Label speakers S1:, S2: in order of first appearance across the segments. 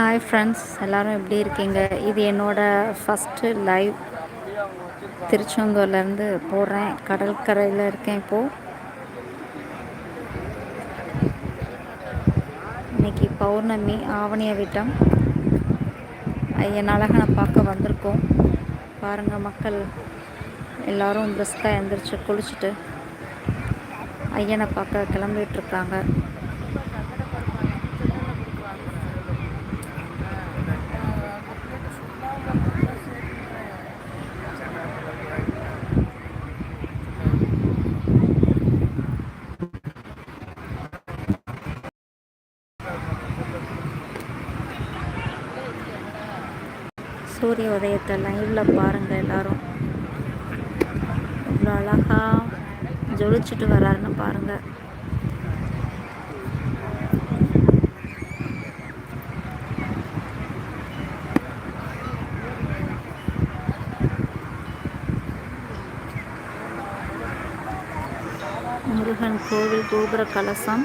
S1: Hi friends எல்லோரும் எப்படி இருக்கீங்க இது என்னோடய ஃபஸ்ட்டு லைவ் திருச்செங்கூர்லேருந்து போடுறேன் கடற்கரையில் இருக்கேன் இப்போது இன்றைக்கி பௌர்ணமி ஆவணிய விட்டம் ஐயன் நான் பார்க்க வந்திருக்கோம் பாருங்கள் மக்கள் எல்லோரும் பிரிஸ்காக எழுந்திரிச்சு குளிச்சுட்டு ஐயனை பார்க்க கிளம்பிகிட்ருக்காங்க சூரிய உதயத்தை லைவில் பாருங்கள் எல்லோரும் இவ்வளோ அழகாக ஜொலிச்சுட்டு வராருன்னு பாருங்கள் முருகன் கோவில் கோபுர கலசம்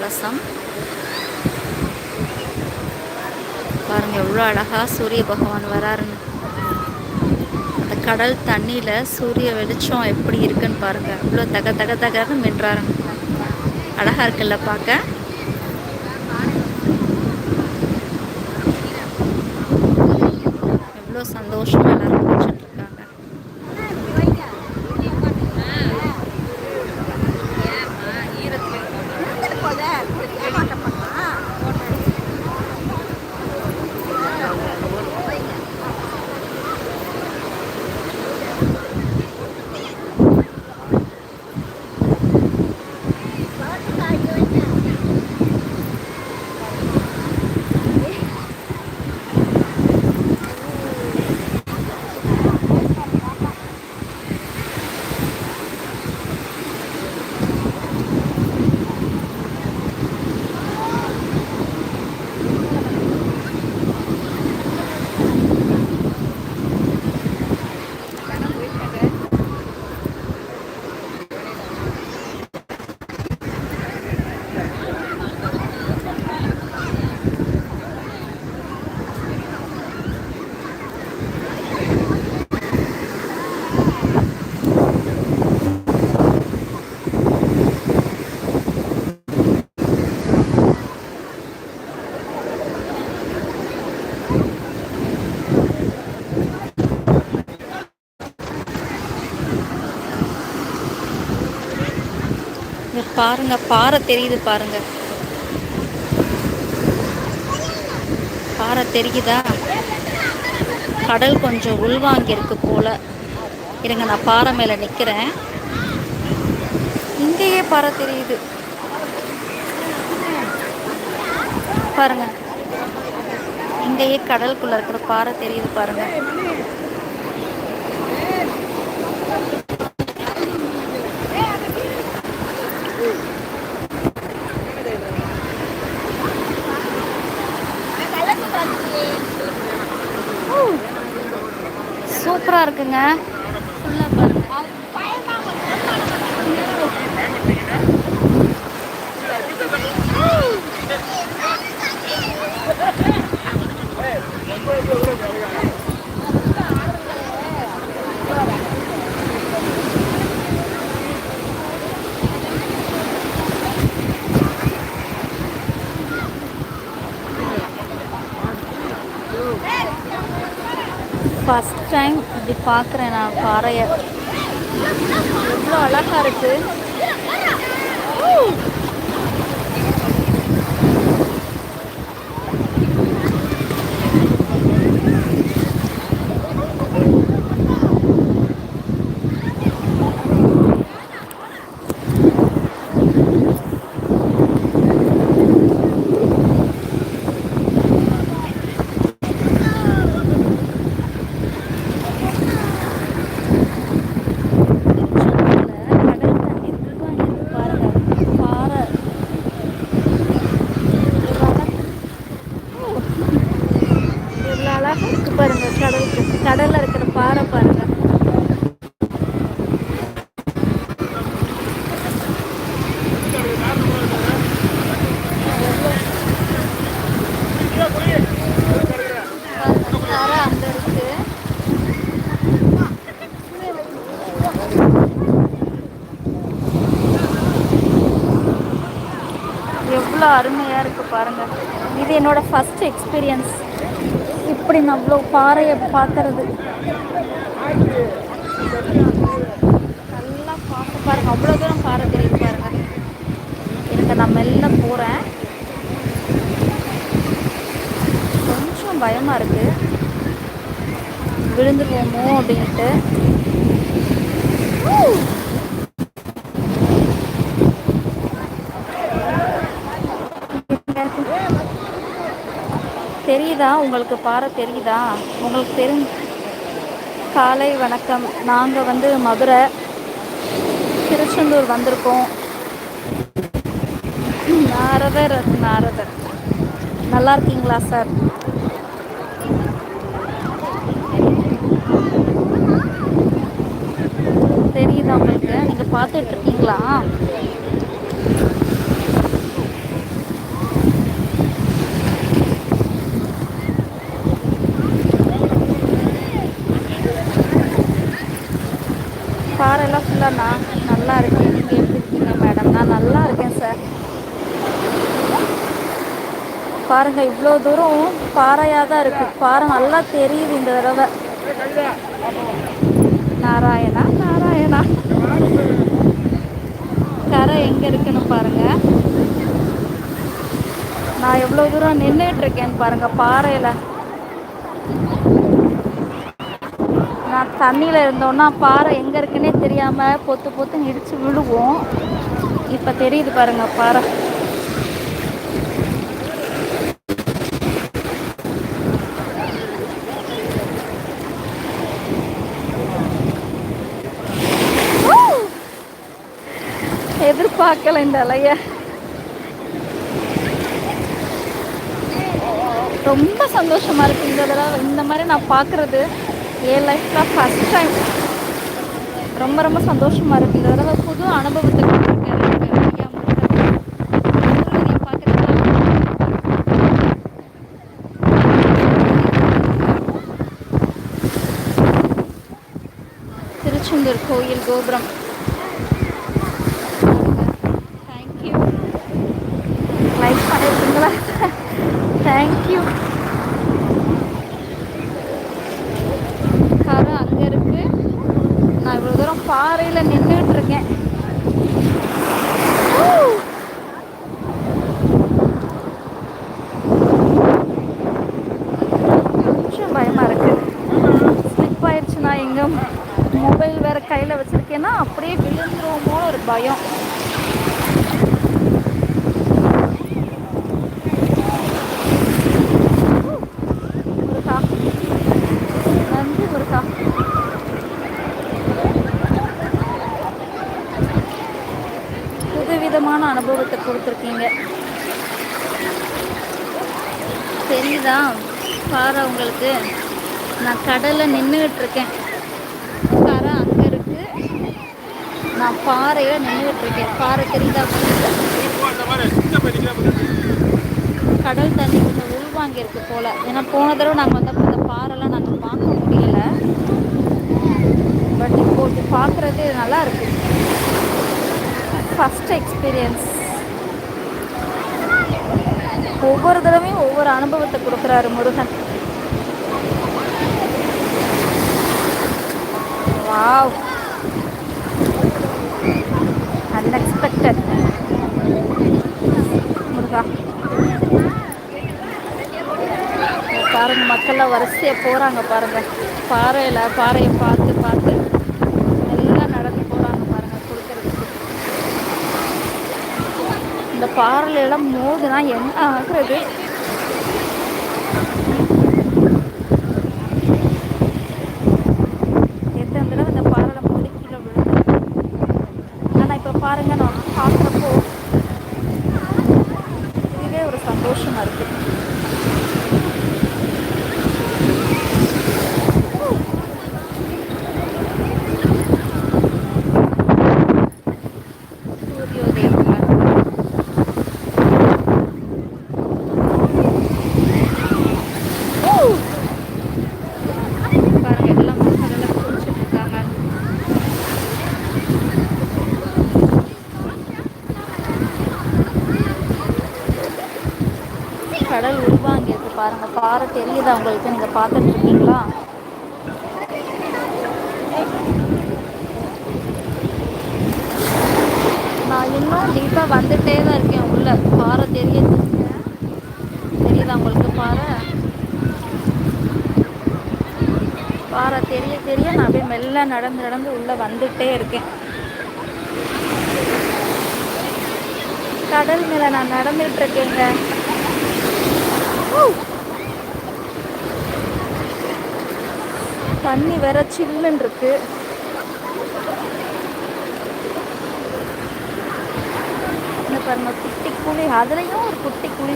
S1: கலசம் பாருங்க எவ்வளோ அழகாக சூரிய பகவான் வராருன்னு அந்த கடல் தண்ணியில் சூரிய வெளிச்சம் எப்படி இருக்குன்னு பாருங்க இவ்வளோ தக தக தகன்னு மின்றாருங்க அழகாக இருக்குல்ல பார்க்க எவ்வளோ சந்தோஷமாக இருக்கும் பாருங்க பாறை தெரியுது பாருங்க பாறை தெரியுதா கடல் கொஞ்சம் உள்வாங்கியிருக்கு போல இருங்க நான் பாறை மேலே நிற்கிறேன் இங்கேயே பாறை தெரியுது பாருங்க இங்கேயே கடலுக்குள்ள இருக்கிற பாறை தெரியுது பாருங்க சூப்பராக இருக்குங்க இப்படி பார்க்குறேன் நான் பாறையை எவ்வளோ அழகாக இருக்குது ஃபஸ்ட் எக்ஸ்பீரியன்ஸ் இப்படி நான் அவ்வளோ பாறையை பார்க்கறது நல்லா பார்க்க பாருங்கள் அவ்வளோ தூரம் பாறை தெரியும் பாருங்கள் எனக்கு நான் மெல்ல போகிறேன் கொஞ்சம் பயமாக இருக்குது விழுந்துருவோமோ அப்படின்ட்டு தெரியுதா உங்களுக்கு பாறை தெரியுதா உங்களுக்கு தெரி காலை வணக்கம் நாங்கள் வந்து மதுரை திருச்செந்தூர் வந்திருக்கோம் நாரதர் நாரதர் நல்லா இருக்கீங்களா சார் தெரியுதா உங்களுக்கு நீங்கள் பார்த்துட்டு இருக்கீங்களா இல்லைண்ணா நல்லா இருக்கேன் நீங்கள் எப்படி இருக்கீங்க மேடம் நான் நல்லா இருக்கேன் சார் பாருங்கள் இவ்வளோ தூரம் பாறையாக தான் இருக்குது பாறை நல்லா தெரியுது இந்த தடவை நாராயணா நாராயணா கரை எங்கே இருக்குன்னு பாருங்கள் நான் எவ்வளோ தூரம் நின்றுட்டு இருக்கேன்னு பாருங்கள் பாறையில் தண்ணியில் இருந்தோன்னா பாறை எங்கே இருக்குன்னே தெரியாமல் பொத்து பொத்து இடித்து விழுவோம் இப்போ தெரியுது பாருங்க பாறை எதிர்பார்க்கல இந்த அலைய ரொம்ப சந்தோஷமா இருக்கு இந்த தடவை இந்த மாதிரி நான் பாக்குறது என் லைஃப்பில் ஃபஸ்ட் டைம் ரொம்ப ரொம்ப சந்தோஷமாக இருக்கு இந்த தடவை புது அனுபவத்துக்கு திருச்செந்தூர் கோயில் கோபுரம் தேங்க்யூ லைக் பண்ணியிருக்கீங்களா தேங்க்யூ പാറയിൽ തന്നെ பார்த்துருக்கீங்க தெரியுதா பாறை உங்களுக்கு நான் கடலில் நின்றுக்கிட்டு இருக்கேன் காரம் அங்கே இருக்குது நான் பாறையில் நின்றுக்கிட்டு இருக்கேன் பாறை தெரியுதா கடல் தண்ணி கொஞ்சம் உள்வாங்கியிருக்கு போல் ஏன்னா போன தடவை நாங்கள் வந்தப்போ அந்த பாறைலாம் நாங்கள் பார்க்க முடியல பட் இப்போ பார்க்குறது நல்லா இருக்குது ஃபஸ்ட் எக்ஸ்பீரியன்ஸ் ஒவ்வொரு தடவையும் ஒவ்வொரு அனுபவத்தை கொடுக்குறாரு முருகன் வாவ் அன்எக்ஸ்பெக்டட் முருகா பாருங்கள் மக்கள்லாம் வரிசையாக போகிறாங்க பாருங்க பாறையில் பாறையை பார்த்து பார்த்து பாறையிலலாம் மோதுனா என்ன ஆகுறது கடல் உருவாங்கிறது பாருங்கள் பாறை தெரியுதா உங்களுக்கு நீங்க பார்த்துட்டு இருக்கீங்களா நான் இன்னும் டீப்பாக வந்துட்டே தான் இருக்கேன் உள்ள பாறை தெரியுது தெரியுதா உங்களுக்கு பாறை பாறை தெரிய தெரிய நான் அப்படியே மெல்ல நடந்து நடந்து உள்ளே வந்துட்டே இருக்கேன் கடல் மேலே நான் இருக்கேங்க தண்ணி வேற சில்லுன்னு இருக்கு பாருங்க குட்டி குழி அதுலயும் ஒரு குட்டி குழி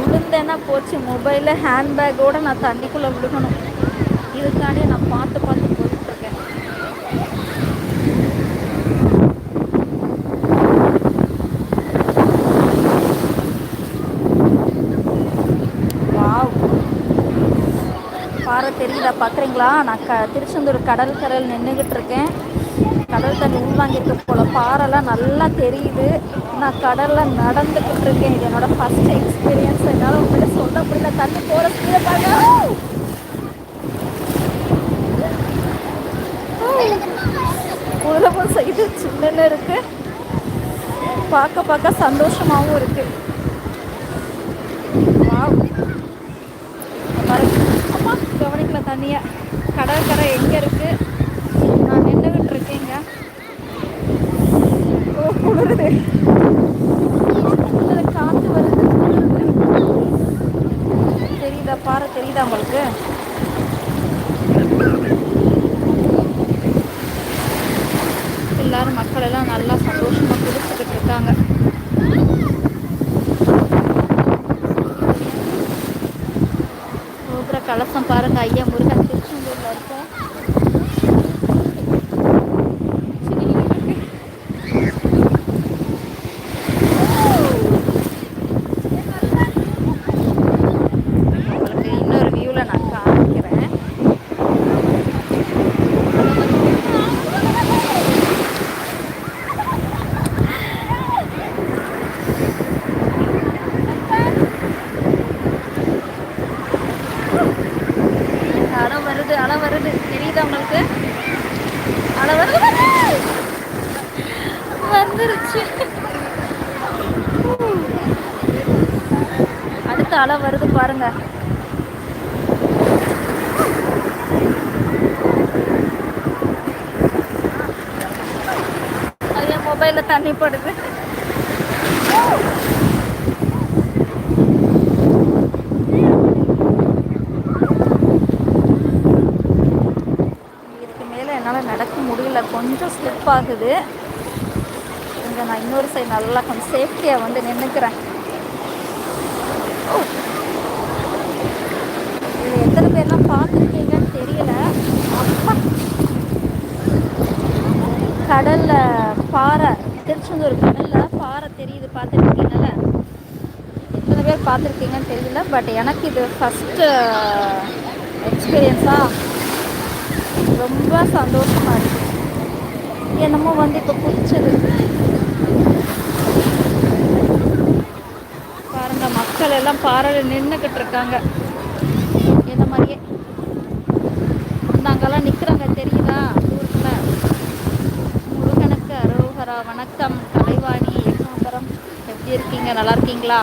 S1: விழுந்தேன்னா போச்சு மொபைலில் ஹேண்ட்பேக்கோடு நான் தண்ணிக்குள்ளே விழுகணும் இதுக்காண்டே நான் பார்த்து பார்த்து தெரியல பார்க்குறீங்களா நான் க திருச்செந்தூர் கடல் நின்றுக்கிட்டு இருக்கேன் கடல் தண்ணி உள்வாங்கிட்டு போல பாறைலாம் நல்லா தெரியுது நான் கடலில் நடந்துக்கிட்டு இருக்கேன் இது என்னோடய ஃபஸ்ட் எக்ஸ்பீரியன்ஸ் என்னால் உங்கள்கிட்ட சொல்ல முடியல தண்ணி போகிற ஸ்பீடை பார்க்க உலகம் செய்து சின்னன்னு இருக்குது பார்க்க பார்க்க சந்தோஷமாகவும் இருக்குது தனியாக கடற்கரை எங்கே இருக்குது நான் நின்றுக்கிட்டு இருக்கேங்க ஓ குளிருது காற்று வருது தெரியுதா பாரு தெரியுதா உங்களுக்கு பாருங்க மொபைல தண்ணி போடுது என்னால் நடக்க முடியல கொஞ்சம் ஸ்லிப் ஆகுது இங்கே நான் இன்னொரு சைடு நல்லா கொஞ்சம் சேஃப்டியாக வந்து நின்றுக்கிறேன் நீங்கள்லாம் பார்த்துருக்கீங்கன்னு தெரியல கடலில் பாறை திருச்செந்தூர் கடல்ல பாறை தெரியுது பார்த்துருக்கீங்கல்ல எத்தனை பேர் பார்த்துருக்கீங்கன்னு தெரியல பட் எனக்கு இது ஃபஸ்ட்டு எக்ஸ்பீரியன்ஸாக ரொம்ப சந்தோஷமாக இருக்குது என்னமோ வந்து இப்போ குளிச்சது பாருங்க மக்கள் எல்லாம் பாறையில் நின்றுக்கிட்டு இருக்காங்க அங்கெல்லாம் நிற்கிறாங்க தெரியுதா தூரத்தில் முருகனுக்கு அருகரா வணக்கம் கலைவாணி எண்ணாபுரம் எப்படி இருக்கீங்க நல்லா இருக்கீங்களா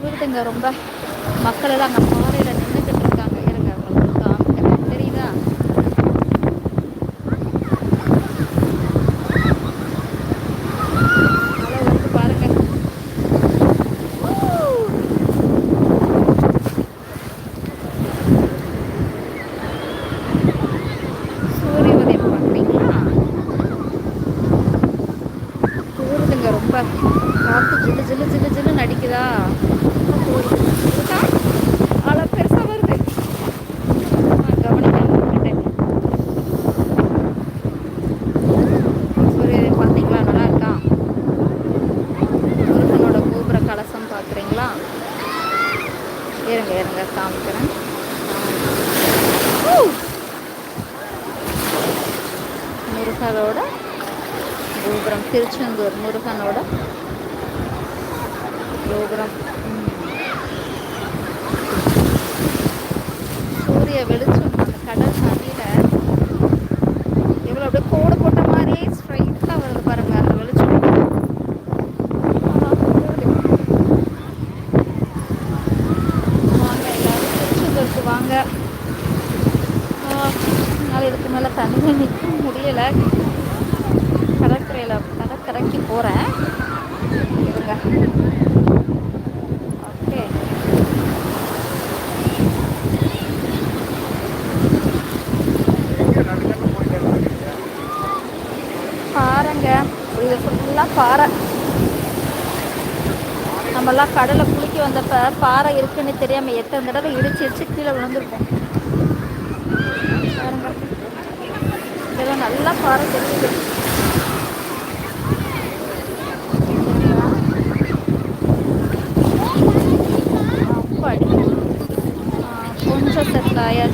S1: சொல்லுதுங்க ரொம்ப மக்கள் எல்லாம் அங்கே மாறி തിരിച്ചു മുറുകനോട് போகிறேன் ஓகே பாருங்க இது ஃபுல்லாக பாறை நம்மலாம் கடலை குளிக்க வந்தப்ப பாறை இருக்குன்னு தெரியாமல் எத்தனை தடவை இடிச்சு இடிச்சு கீழே விழுந்துருப்போம் இதெல்லாம் நல்லா பாறை தெரியுது я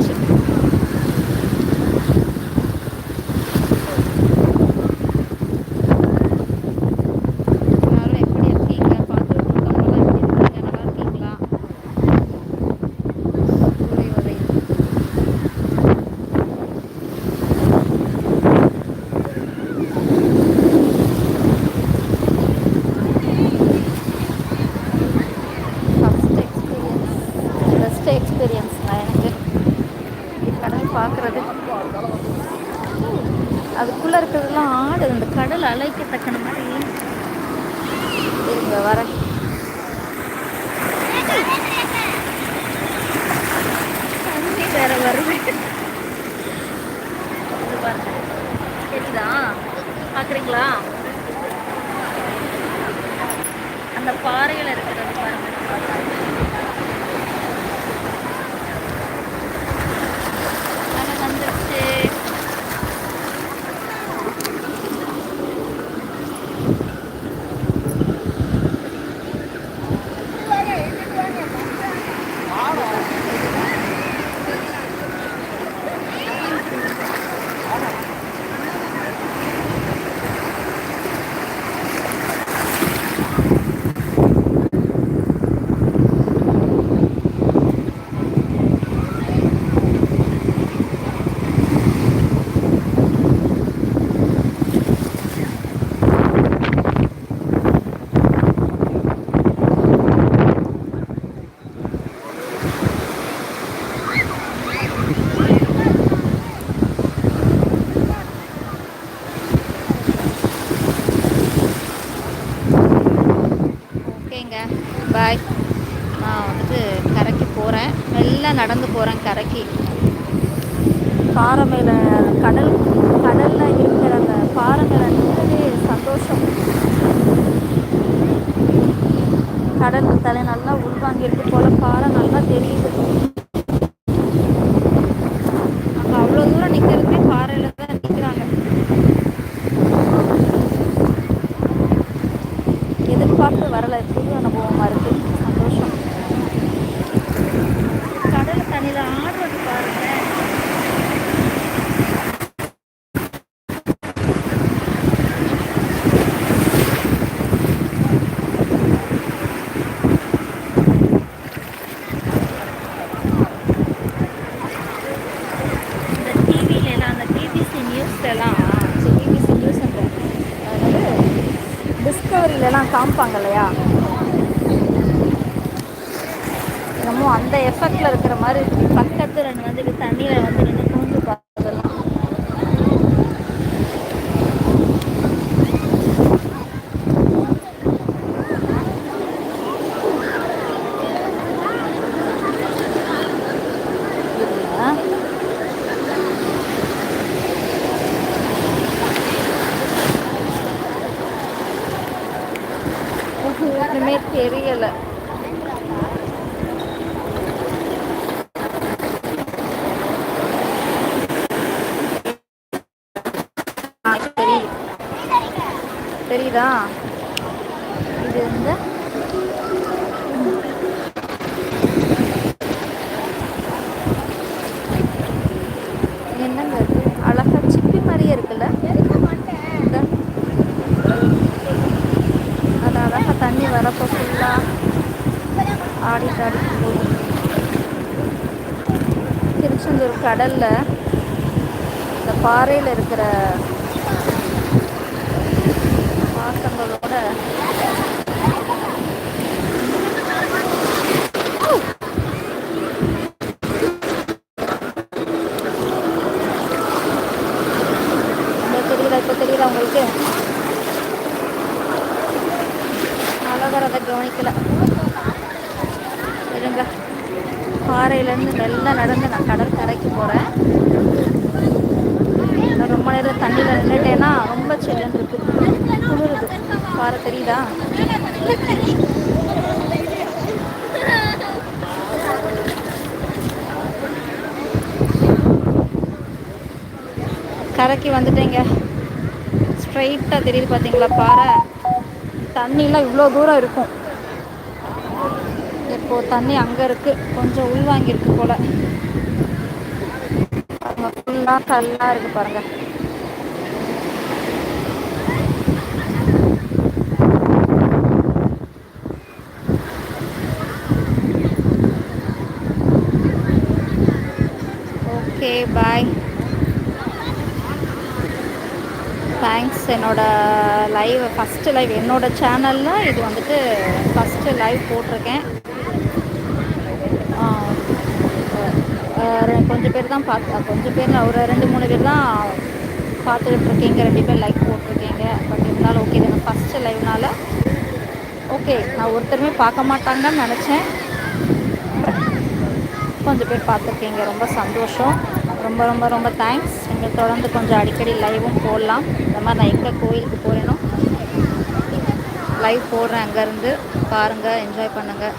S1: தான் நடந்து போகிறேன் கரைக்கு பாறை மேலே கடல் கடலில் இருக்கிற அந்த பாறை மேலே நிற்கிறதே சந்தோஷம் கடல் தலை நல்லா உள்வாங்கிட்டு போல பாறை நல்லா தெரியுது அங்கே தூரம் தான் எதிர்பார்த்து வரல எப்படியும் நம்ம ஒன்றுமே தெரியலை தெரியுதா இது வந்து கடலில் இந்த பாறையில் இருக்கிற மாசங்களோட இப்போ தெரியல உங்களுக்கு மழை வரதை கவனிக்கல இருங்க பாறையிலேருந்து நல்லா நடந்து வந்துட்டேங்க ஸ்ட்ரைட்டாக தெரியுது பார்த்தீங்களா பாறை தண்ணிலாம் இவ்வளோ தூரம் இருக்கும் இப்போது தண்ணி அங்கே இருக்குது கொஞ்சம் உள் வாங்கியிருக்கு போல் அங்கே ஃபுல்லாக கல்லாக இருக்குது பாருங்கள் ஓகே bye. என்னோடய லைவ் ஃபஸ்ட்டு லைவ் என்னோடய சேனலில் இது வந்துட்டு ஃபஸ்ட்டு லைவ் போட்டிருக்கேன் கொஞ்சம் பேர் தான் பார்த்து கொஞ்சம் பேர் ஒரு ரெண்டு மூணு பேர் தான் பார்த்துக்கிட்டு ரெண்டு பேர் லைக் போட்டிருக்கீங்க பட் இருந்தாலும் ஓகே இது ஃபஸ்ட்டு லைவ்னால ஓகே நான் ஒருத்தருமே பார்க்க மாட்டாங்கன்னு நினச்சேன் கொஞ்சம் பேர் பார்த்துருக்கீங்க ரொம்ப சந்தோஷம் ரொம்ப ரொம்ப ரொம்ப தேங்க்ஸ் எங்களுக்கு தொடர்ந்து கொஞ்சம் அடிக்கடி லைவும் போடலாம் இந்த மாதிரி நான் எங்கே கோயிலுக்கு போகிறேனோ லைவ் போடுறேன் அங்கேருந்து பாருங்கள் என்ஜாய் பண்ணுங்கள்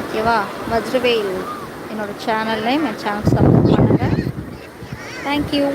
S1: ஓகேவா வஜ்ரவேல் என்னோடய சேனல்லையும் என் சேனல் சப்போர்ட் பண்ணுங்கள் தேங்க்யூ